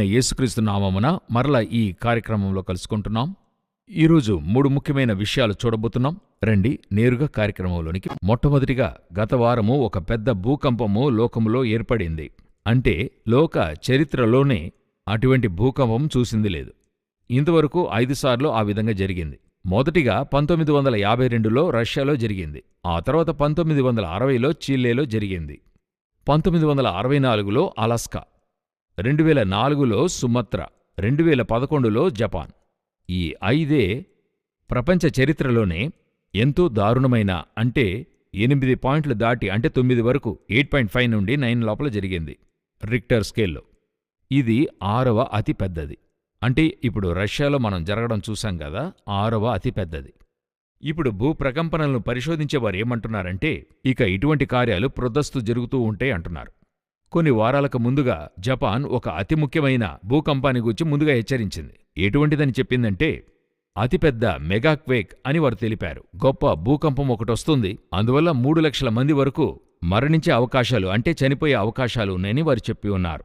యేసుక్రీస్తు నామమున మరల ఈ కార్యక్రమంలో కలుసుకుంటున్నాం. ఈరోజు మూడు ముఖ్యమైన విషయాలు చూడబోతున్నాం. రండి నేరుగా కార్యక్రమంలోనికి. మొట్టమొదటిగా గత వారము ఒక పెద్ద భూకంపము లోకములో ఏర్పడింది. అంటే లోక చరిత్రలోనే అటువంటి భూకంపం చూసింది లేదు. ఇంతవరకు ఐదుసార్లు ఆ విధంగా జరిగింది. మొదటిగా పంతొమ్మిది వందల యాభై రెండులో రష్యాలో జరిగింది. ఆ తర్వాత పంతొమ్మిది వందల అరవైలో చిల్లేలో జరిగింది. పంతొమ్మిది వందల అరవై నాలుగులో అలాస్కా. రెండు వేల నాలుగులో సుమత్ర రెండు వేల పదకొండులో జపాన్. ఈ ఐదే ప్రపంచ చరిత్రలోనే ఎంతో దారుణమైన అంటే ఎనిమిది పాయింట్లు దాటి అంటే తొమ్మిది వరకు ఎయిట్ పాయింట్ ఫైవ్ నుండి నైన్ లోపల జరిగింది రిక్టర్ స్కేల్లో. ఇది ఆరవ అతి పెద్దది. అంటే ఇప్పుడు రష్యాలో మనం జరగడం చూసాం కదా ఆరవ అతి పెద్దది. ఇప్పుడు భూప్రకంపనలను పరిశోధించేవారు ఏమంటున్నారంటే ఇక ఇటువంటి కార్యాలు ప్రొద్దస్తు జరుగుతూ ఉంటే అంటున్నారు. కొన్ని వారాలకు ముందుగా జపాన్ ఒక అతి ముఖ్యమైన భూకంపాన్ని గురించి ముందుగా హెచ్చరించింది. ఎటువంటిదని చెప్పిందంటే అతిపెద్ద మెగాక్వేక్ అని వారు తెలిపారు. గొప్ప భూకంపం ఒకటొస్తుంది అందువల్ల మూడు లక్షల మంది వరకు మరణించే అవకాశాలు అంటే చనిపోయే అవకాశాలు ఉన్నాయని వారు చెప్పి ఉన్నారు.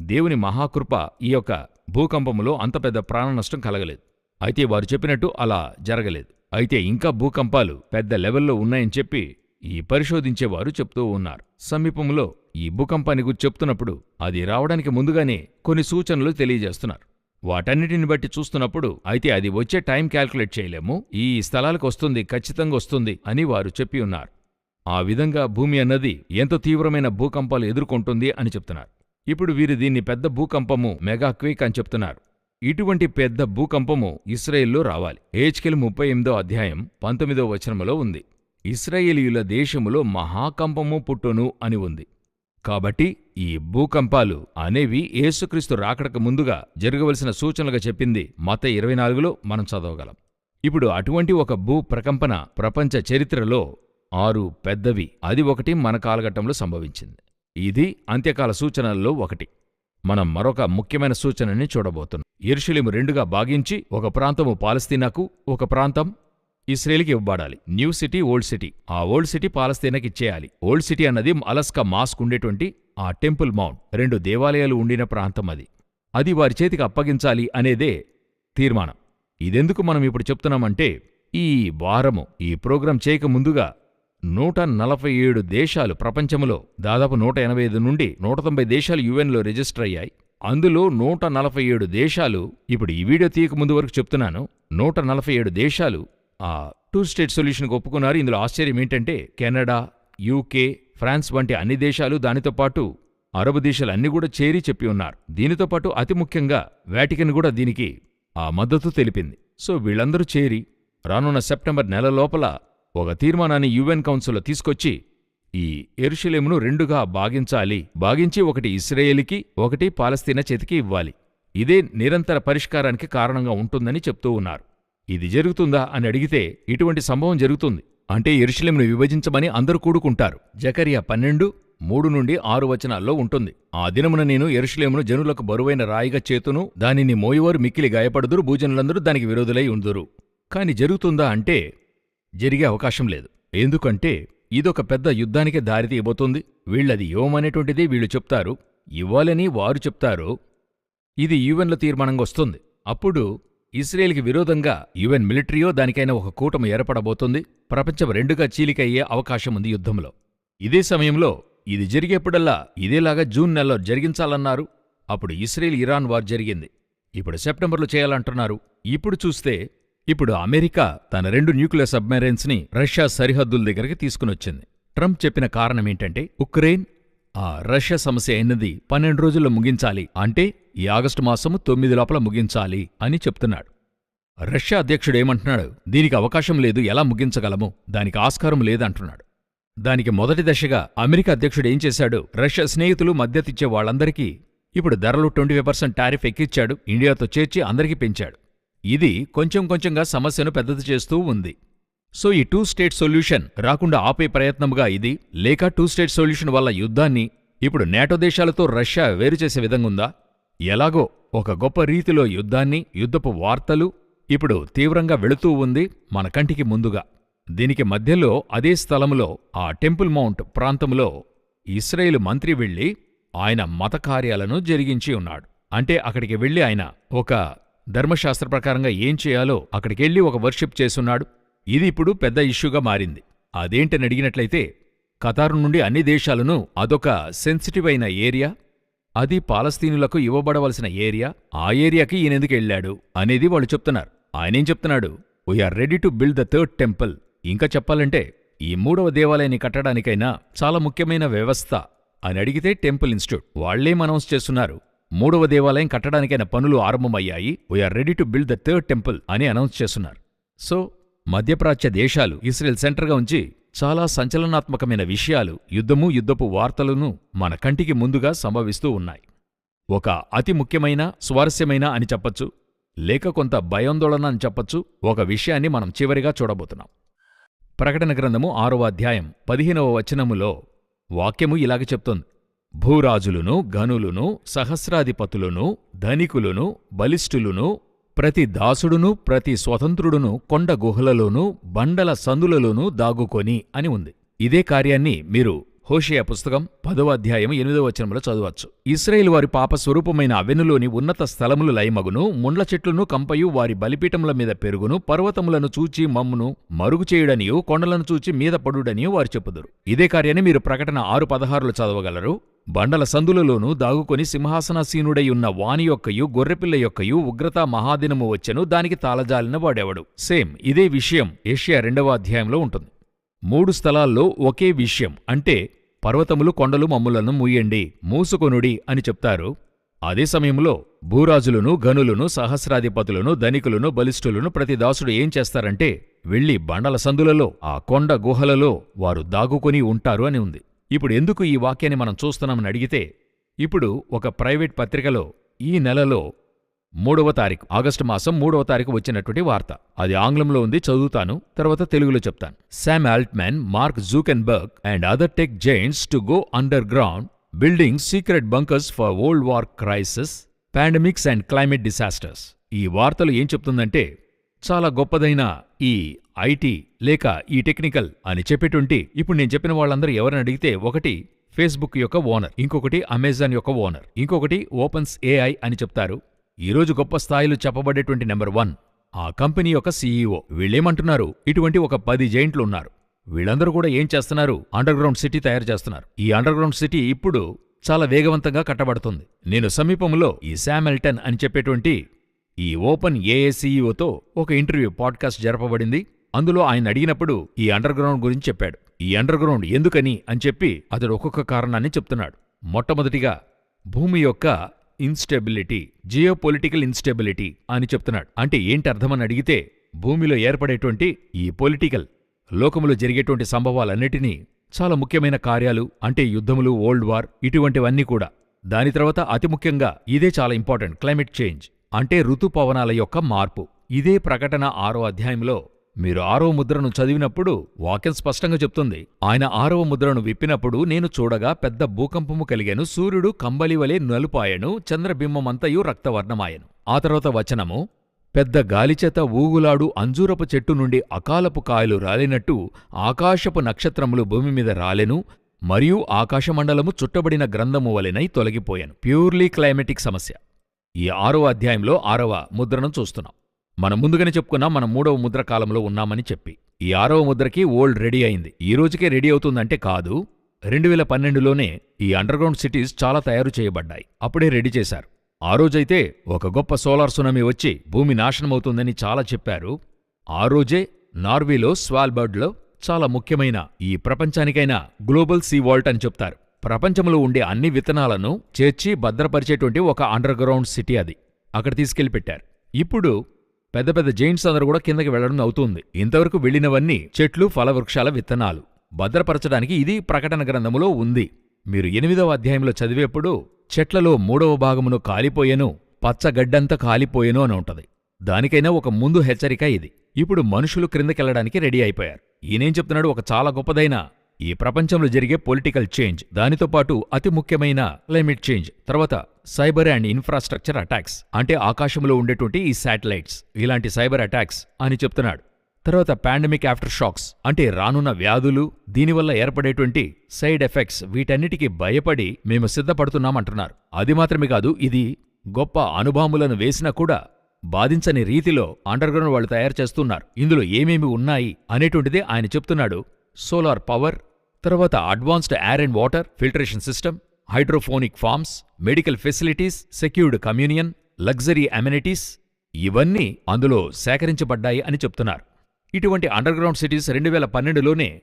దేవుని మహాకృప ఈ యొక్క భూకంపములో అంత పెద్ద ప్రాణనష్టం కలగలేదు. అయితే వారు చెప్పినట్టు అలా జరగలేదు. అయితే ఇంకా భూకంపాలు పెద్ద లెవెల్లో ఉన్నాయని చెప్పి ఈ పరిశోధించేవారు చెప్తూ ఉన్నారు. సమీపంలో ఈ భూకంపాన్ని గురించి చెప్తున్నప్పుడు అది రావడానికి ముందుగానే కొన్ని సూచనలు తెలియజేస్తున్నారు. వాటన్నిటిని బట్టి చూస్తున్నప్పుడు అయితే అది వచ్చే టైం క్యాల్కులేట్ చేయలేము ఈ స్థలాలకు వస్తుంది ఖచ్చితంగా వస్తుంది అని వారు చెప్పి ఉన్నారు. ఆ విధంగా భూమి అన్నది ఎంత తీవ్రమైన భూకంపాలు ఎదుర్కొంటుంది అని చెప్తున్నారు. ఇప్పుడు వీరు దీన్ని పెద్ద భూకంపము మెగాక్విక్ అని చెప్తున్నారు. ఇటువంటి పెద్ద భూకంపము ఇస్రాయేల్లో రావాలి. హేచ్కెల్ ముప్పై ఎనిమిదో అధ్యాయం పంతొమ్మిదో వచనములో ఉంది. ఇస్రాయేలీయుల దేశములో మహాకంపము పుట్టును అని ఉంది. కాబట్టి ఈ భూకంపాలు అనేవి యేసుక్రీస్తు రాకడకు ముందుగా జరగవలసిన సూచనలుగా చెప్పింది మత ఇరవై నాలుగులో మనం చదవగలం. ఇప్పుడు అటువంటి ఒక భూ ప్రకంపన ప్రపంచ చరిత్రలో ఆరు పెద్దవి. అది ఒకటి మన కాలఘట్టంలో సంభవించింది. ఇది అంత్యకాల సూచనల్లో ఒకటి. మనం మరొక ముఖ్యమైన సూచనని చూడబోతున్నాం. ఎరుషులిము రెండుగా భాగించి ఒక ప్రాంతము పాలస్తీనాకు ఒక ప్రాంతం ఇస్రేల్కి ఇవ్వబడాలి. New city old city. ఆ ఓల్డ్ సిటీ పాలస్తీనాకి ఇచ్చేయాలి. ఓల్డ్ సిటీ అన్నది అలస్కా మాస్క్ ఉండేటువంటి ఆ టెంపుల్ మౌంట్. రెండు దేవాలయాలు ఉండిన ప్రాంతం అది. అది వారి చేతికి అప్పగించాలి అనేదే తీర్మానం. ఇదెందుకు మనం ఇప్పుడు చెప్తున్నామంటే ఈ వారము ఈ ప్రోగ్రాం చేయక ముందుగా నూట నలభై ఏడు దేశాలు ప్రపంచంలో దాదాపు నూట ఎనభై ఐదు నుండి నూట తొంభై దేశాలు యుఎన్లో రిజిస్టర్ అయ్యాయి. అందులో నూట నలభై ఏడు దేశాలు ఇప్పుడు ఈ వీడియో తీయక ముందు వరకు చెప్తున్నాను నూట నలభై ఏడు దేశాలు ఆ టూ స్టేట్ సొల్యూషన్కి ఒప్పుకున్నారు. ఇందులో ఆశ్చర్యం ఏంటంటే కెనడా యూకే ఫ్రాన్స్ వంటి అన్ని దేశాలు దానితో పాటు అరబ్ దేశాలన్నీ కూడా చేరి చెప్పి ఉన్నారు. దీనితో పాటు అతి ముఖ్యంగా వాటికన్ కూడా దీనికి ఆ మద్దతు తెలిపింది. సో వీళ్ళందరూ చేరి రానున్న సెప్టెంబర్ నెల లోపల ఒక తీర్మానాన్ని యుఎన్ కౌన్సిల్లో తీసుకొచ్చి ఈ ఎరుషలేమును రెండుగా భాగించాలి. భాగించి ఒకటి ఇస్రాయేలీకి ఒకటి పాలస్తీనా చేతికి ఇవ్వాలి. ఇదే నిరంతర పరిష్కారానికి కారణంగా ఉంటుందని చెప్తూ ఉన్నారు. ఇది జరుగుతుందా అని అడిగితే ఇటువంటి సంభవం జరుగుతుంది. అంటే ఎరుషలేమును విభజించమని అందరూ కూడుకుంటారు. జకరియా పన్నెండు మూడు నుండి ఆరు వచనాల్లో ఉంటుంది. ఆ దినమున నేను ఎరుషలేమును జనులకు బరువైన రాయిగా చేతును దానిని మోయువారు మిక్కిలి గాయపడుదురు భూజనులందరూ దానికి విరోధులై ఉందురు. కాని జరుగుతుందా అంటే జరిగే అవకాశం లేదు. ఎందుకంటే ఇదొక పెద్ద యుద్ధానికే దారితీయబోతుంది వీళ్ళది ఇవ్వమనేటువంటిది వీళ్ళు చెప్తారు. ఇవ్వాలని వారు చెప్తారు. ఇది యుఎన్ల తీర్మానంగా వస్తుంది. అప్పుడు ఇస్రేల్కి విరోధంగా యుఎన్ మిలిటరీయో దానికైనా ఒక కూటమి ఏర్పడబోతోంది. ప్రపంచం రెండుగా చీలికయ్యే అవకాశం ఉంది యుద్ధంలో. ఇదే సమయంలో ఇది జరిగేప్పుడల్లా ఇదేలాగా జూన్ నెలలో జరిగించాలన్నారు. అప్పుడు ఇస్రేల్ ఇరాన్ వార్ జరిగింది. ఇప్పుడు సెప్టెంబర్లో చేయాలంటున్నారు. ఇప్పుడు చూస్తే ఇప్పుడు అమెరికా తన రెండు న్యూక్లియర్ సబ్మెరైన్స్ని రష్యా సరిహద్దుల దగ్గరికి తీసుకునొచ్చింది. ట్రంప్ చెప్పిన కారణమేంటంటే ఉక్రెయిన్ ఆ రష్యా సమస్య అయినది పన్నెండు రోజుల్లో ముగించాలి. అంటే ఈ ఆగస్టు మాసము తొమ్మిది లోపల ముగించాలి అని చెప్తున్నాడు. రష్యా అధ్యక్షుడు ఏమంటున్నాడు? దీనికి అవకాశం లేదు ఎలా ముగించగలము? దానికి ఆస్కారం లేదంటున్నాడు. దానికి మొదటి దశగా అమెరికా అధ్యక్షుడు ఏం చేశాడు? రష్యా స్నేహితులు మద్దతిచ్చే వాళ్ళందరికీ ఇప్పుడు ధరలు ట్వంటీ ఫైవ్ పర్సెంట్ టారిఫ్ ఎక్కిచ్చాడు ఇండియాతో చేర్చి అందరికీ పెంచాడు. ఇది కొంచెం కొంచెంగా సమస్యను పెద్దది చేస్తూ ఉంది. సో ఈ టూ స్టేట్ సొల్యూషన్ రాకుండా ఆపే ప్రయత్నముగా ఇది లేక టూ స్టేట్ సొల్యూషన్ వల్ల యుద్ధాన్ని ఇప్పుడు నేటో దేశాలతో రష్యా వేరు చేసే విధంగుందా? ఎలాగో ఒక గొప్ప రీతిలో యుద్ధాన్ని యుద్ధపు వార్తలు ఇప్పుడు తీవ్రంగా వెళుతూ ఉంది మన కంటికి ముందుగా. దీనికి మధ్యలో అదే స్థలములో ఆ టెంపుల్ మౌంట్ ప్రాంతంలో ఇస్రాయేల్ మంత్రి వెళ్ళి ఆయన మత కార్యాలను జరిగించి ఉన్నాడు. అంటే అక్కడికి వెళ్ళి ఆయన ఒక ధర్మశాస్త్ర ప్రకారంగా ఏం చేయాలో అక్కడికెళ్ళి ఒక వర్షిప్ చేసున్నాడు ఇది ఇప్పుడు పెద్ద ఇష్యూగా మారింది. అదేంటని అడిగినట్లయితే ఖతారు నుండి అన్ని దేశాలను అదొక సెన్సిటివ్ అయిన ఏరియా అది పాలస్తీనులకు ఇవ్వబడవలసిన ఏరియా ఆ ఏరియాకి ఈయనెందుకు వెళ్ళాడు అనేది వాళ్ళు చెప్తున్నారు. ఆయనేం చెప్తున్నాడు? We're ready to build the third temple ఇంకా చెప్పాలంటే ఈ మూడవ దేవాలయాన్ని కట్టడానికైనా చాలా ముఖ్యమైన వ్యవస్థ అని అడిగితే టెంపుల్ ఇన్స్టిట్యూట్. వాళ్ళేం అనౌన్స్ చేస్తున్నారు? మూడవ దేవాలయం కట్టడానికైన పనులు ఆరంభమయ్యాయి. We're ready to build the third temple అని అనౌన్స్ చేస్తున్నారు. సో మధ్యప్రాచ్య దేశాలు ఇస్రేల్ సెంటర్గా ఉంచి చాలా సంచలనాత్మకమైన విషయాలు యుద్ధము యుద్ధపు వార్తలను మన కంటికి ముందుగా సంభవిస్తూ ఉన్నాయి. ఒక అతి ముఖ్యమైన స్వారస్యమైన అని చెప్పచ్చు లేక కొంత భయాందోళన అని చెప్పచ్చు ఒక విషయాన్ని మనం చివరిగా చూడబోతున్నాం. ప్రకటన గ్రంథము ఆరవ అధ్యాయం పదిహేనవ వచనములో వాక్యము ఇలాగ చెప్తోంది. భూరాజులును గనులును సహస్రాధిపతులును ధనికులును బలిష్ఠులును ప్రతి దాసుడును ప్రతి స్వతంత్రుడును కొండ గుహలలోనూ బండల సందులలోనూ దాగుకొని అని ఉంది. ఇదే కార్యాన్ని మీరు హోషేయ పుస్తకం పదవ అధ్యాయం ఎనిమిదవ వచనంలో చదవచ్చు. ఇస్రాయేల్ వారి పాప స్వరూపమైన అవెనులోని ఉన్నత స్థలములు లయమగును ముండ్ల చెట్లను కంపయు వారి బలిపీఠముల మీద పెరుగును పర్వతములను చూచి మమ్మును మరుగు చేయుడనియు కొండలను చూచి మీద పడుడనియు వారు చెప్పుదురు. ఇదే కార్యాన్ని మీరు ప్రకటన ఆరు పదహారులు చదవగలరు. బండల సందులలోనూ దాగుకొని సింహాసనాసీనుడై ఉన్న వాని యొక్కయు గొర్రెపిల్ల యొక్కయు ఉగ్రత మహాదినము వచ్చెను దానికి తాళజాలిన వాడెవడు? సేమ్ ఇదే విషయం ఏషియా రెండవ అధ్యాయంలో ఉంటుంది. మూడు స్థలాల్లో ఒకే విషయం అంటే పర్వతములు కొండలు మమ్ములను మూయండి మూసుకొనుడి అని చెప్తారు. అదే సమయంలో భూరాజులను గనులను సహస్రాధిపతులను ధనికులను బలిష్ఠులను ప్రతి దాసుడు ఏం చేస్తారంటే వెళ్ళి బండల సందులలో ఆ కొండ గుహలలో వారు దాగుకొని ఉంటారు అని ఉంది. ఇప్పుడు ఎందుకు ఈ వాక్యాన్ని మనం చూస్తున్నామని అడిగితే ఇప్పుడు ఒక ప్రైవేట్ పత్రికలో ఈ నెలలో మూడవ తారీఖు ఆగస్టు మాసం మూడవ తారీఖు వచ్చినటువంటి వార్త. అది ఆంగ్లంలో ఉంది చదువుతాను తర్వాత తెలుగులో చెప్తాను. Sam Altman Mark Zuckerberg and other tech giants to go underground building secret bunkers for world war crisis pandemics and climate disasters. ఈ వార్తలు ఏం చెప్తుందంటే చాలా గొప్పదైన ఈ ఐటీ లేక ఈ టెక్నికల్ అని చెప్పేటువంటి ఇప్పుడు నేను చెప్పిన వాళ్ళందరూ ఎవరని అడిగితే ఒకటి ఫేస్బుక్ యొక్క ఓనర్ ఇంకొకటి అమెజాన్ యొక్క ఓనర్ ఇంకొకటి ఓపెన్స్ ఏఐ అని చెప్తారు. ఈరోజు గొప్ప స్థాయిలో చెప్పబడేటువంటి నెంబర్ వన్ ఆ కంపెనీ యొక్క సీఈఓ. వీళ్ళేమంటున్నారు? ఇటువంటి ఒక పది జైంట్లు ఉన్నారు. వీళ్ళందరూ కూడా ఏం చేస్తున్నారు? అండర్గ్రౌండ్ సిటీ తయారు చేస్తున్నారు. ఈ అండర్గ్రౌండ్ సిటీ ఇప్పుడు చాలా వేగవంతంగా కట్టబడుతుంది. నేను సమీపంలో ఈ శామెల్టన్ అని చెప్పేటువంటి ఈ ఓపెన్ ఏఏసీఈఓతో ఒక ఇంటర్వ్యూ పాడ్కాస్ట్ జరపబడింది. అందులో ఆయన అడిగినప్పుడు ఈ అండర్గ్రౌండ్ గురించి చెప్పాడు. ఈ అండర్గ్రౌండ్ ఎందుకని అని చెప్పి అతడు ఒక్కొక్క కారణాన్ని చెప్తున్నాడు. మొట్టమొదటిగా భూమి యొక్క ఇన్స్టెబిలిటీ జియోపొలిటికల్ ఇన్స్టెబిలిటీ అని చెప్తున్నాడు. అంటే ఏంటి అర్థమని అడిగితే భూమిలో ఏర్పడేటువంటి ఈ పొలిటికల్ లోకములో జరిగేటువంటి సంభవాలన్నిటినీ చాలా ముఖ్యమైన కార్యాలు అంటే యుద్ధములు ఓల్డ్ వార్ ఇటువంటివన్నీ కూడా. దాని తర్వాత అతి ముఖ్యంగా ఇదే చాలా ఇంపార్టెంట్ క్లైమేట్ చేంజ్ అంటే ఋతుపవనాల యొక్క మార్పు. ఇదే ప్రకటన ఆరో అధ్యాయంలో మీరు ఆరవ ముద్రను చదివినప్పుడు వాక్యం స్పష్టంగా చెప్తుంది. ఆయన ఆరవ ముద్రను విప్పినప్పుడు నేను చూడగా పెద్ద భూకంపము కలిగాను. సూర్యుడు కంబలివలే నలుపాయను చంద్రబింబమంతయు రక్తవర్ణమాయను. ఆ తర్వాత వచనము పెద్ద గాలిచేత ఊగులాడు అంజూరపు చెట్టు నుండి అకాలపు కాయలు రాలినట్టు ఆకాశపు నక్షత్రములు భూమి మీద రాలెను మరియు ఆకాశమండలము చుట్టబడిన గ్రంథము వలెనై తొలగిపోయాను. ప్యూర్లీ క్లైమెటిక్ సమస్య. ఈ ఆరవ అధ్యాయంలో ఆరవ ముద్రను చూస్తున్నాం. మనం ముందుగానే చెప్పుకున్నాం మనం మూడవ ముద్ర కాలంలో ఉన్నామని చెప్పి. ఈ ఆరవ ముద్రకి ఓల్డ్ రెడీ అయింది. ఈ రోజుకే రెడీ అవుతుందంటే కాదు రెండు వేల పన్నెండులోనే ఈ అండర్గ్రౌండ్ సిటీస్ చాలా తయారు చేయబడ్డాయి. అప్పుడే రెడీ చేశారు. ఆ రోజైతే ఒక గొప్ప సోలార్ సునామీ వచ్చి భూమి నాశనమవుతుందని చాలా చెప్పారు. ఆ రోజే నార్వేలో స్వాల్బర్డ్లో చాలా ముఖ్యమైన ఈ ప్రపంచానికైనా గ్లోబల్ సీ వాల్ట్ అని చెప్తారు. ప్రపంచంలో ఉండే అన్ని విత్తనాలను చేర్చి భద్రపరిచేటువంటి ఒక అండర్గ్రౌండ్ సిటీ అది. అక్కడ తీసుకెళ్ళి పెట్టారు. ఇప్పుడు పెద్ద పెద్ద జైంట్స్ అందరూ కూడా కిందకి వెళ్ళడం అవుతుంది. ఇంతవరకు వెళ్ళినవన్నీ చెట్లు ఫలవృక్షాల విత్తనాలు. భద్రపరచడానికి ఇది ప్రకటన గ్రంథములో ఉంది. మీరు ఎనిమిదవ అధ్యాయంలో చదివేప్పుడు చెట్లలో మూడవ భాగమును కాలిపోయెను పచ్చగడ్డంతా కాలిపోయెను అని ఉంటది. దానికైనా ఒక ముందు హెచ్చరిక ఇది. ఇప్పుడు మనుషులు క్రిందకెళ్ళడానికి రెడీ అయిపోయారు. ఈయనేం చెప్తున్నాడు? ఒక చాలా గొప్పదైన ఈ ప్రపంచంలో జరిగే పొలిటికల్ చేంజ్ దానితో పాటు అతి ముఖ్యమైన క్లైమేట్ చేంజ్ తర్వాత సైబర్ అండ్ ఇన్ఫ్రాస్ట్రక్చర్ అటాక్స్ అంటే ఆకాశంలో ఉండేటువంటి ఈ శాటిలైట్స్ ఇలాంటి సైబర్ అటాక్స్ అని చెప్తున్నాడు. తర్వాత పాండమిక్ ఆఫ్టర్ షాక్స్ అంటే రానున్న వ్యాధులు దీనివల్ల ఏర్పడేటువంటి సైడ్ ఎఫెక్ట్స్ వీటన్నిటికీ భయపడి మేము సిద్ధపడుతున్నామంటున్నారు. అది మాత్రమే కాదు ఇది గొప్ప అనుభాములను వేసినా కూడా బాధించని రీతిలో అండర్గ్రౌండ్ వాళ్ళు తయారు చేస్తున్నారు. ఇందులో ఏమేమి ఉన్నాయి అనేటువంటిదే ఆయన చెప్తున్నాడు. సోలార్ పవర్ తర్వాత advanced air and water filtration system hydroponic farms medical facilities secured communion luxury amenities ఇవన్నీ అందులో సేకరించబడ్డాయి అని చెప్తున్నారు. ఇటువంటి అండర్గ్రౌండ్ సిటీస్ రెండు వేల పన్నెండులోనే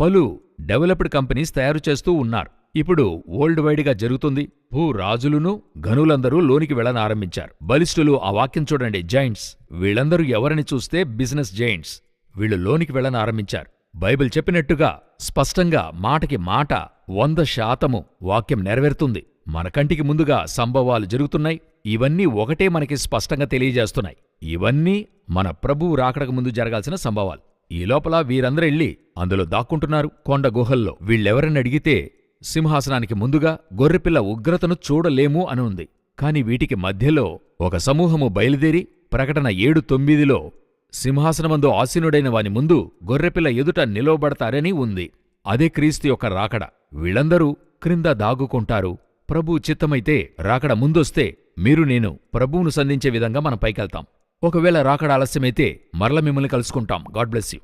పలు డెవలప్డ్ కంపెనీస్ తయారు చేస్తూ ఉన్నారు. ఇప్పుడు వరల్డ్ వైడ్గా జరుగుతుంది. భూ రాజులును ఘనులందరూ లోనికి వెళ్ళనారంభించారు. బలిష్ఠులు ఆ వాక్యం చూడండి జైంట్స్. వీళ్ళందరూ ఎవరిని చూస్తే బిజినెస్ జైంట్స్? వీళ్ళు లోనికి వెళ్ళనారంభించారు. బైబిల్ చెప్పినట్టుగా స్పష్టంగా మాటకి మాట వంద శాతము వాక్యం నెరవేరుతుంది. మన కంటికి ముందుగా సంభవాలు జరుగుతున్నాయి. ఇవన్నీ ఒకటే మనకి స్పష్టంగా తెలియజేస్తున్నాయి. ఇవన్నీ మన ప్రభువు రాకడకు ముందు జరగాల్సిన సంభవాలు. ఈ లోపల వీరందరూ వెళ్ళి అందులో దాక్కుంటున్నారు. కొండ గుహల్లో వీళ్ళెవరని అడిగితే సింహాసనానికి ముందుగా గొర్రెపిల్ల ఉగ్రతను చూడలేము అని ఉంది. కాని వీటికి మధ్యలో ఒక సమూహము బయలుదేరి ప్రకటన ఏడు తొమ్మిదిలో సింహాసనమందు ఆసీనుడైన వాని ముందు గొర్రెపిల్ల ఎదుట నిలవబడతారని ఉంది. అదే క్రీస్తు యొక్క రాకడ. వీళ్ళందరూ క్రింద దాగుకుంటారు. ప్రభు చిత్తమైతే రాకడ ముందొస్తే మీరు నేను ప్రభువును సంధించే విధంగా మనం పైకెళ్తాం. ఒకవేళ రాకడ ఆలస్యమైతే మరల మిమ్మల్ని కలుసుకుంటాం. God bless you.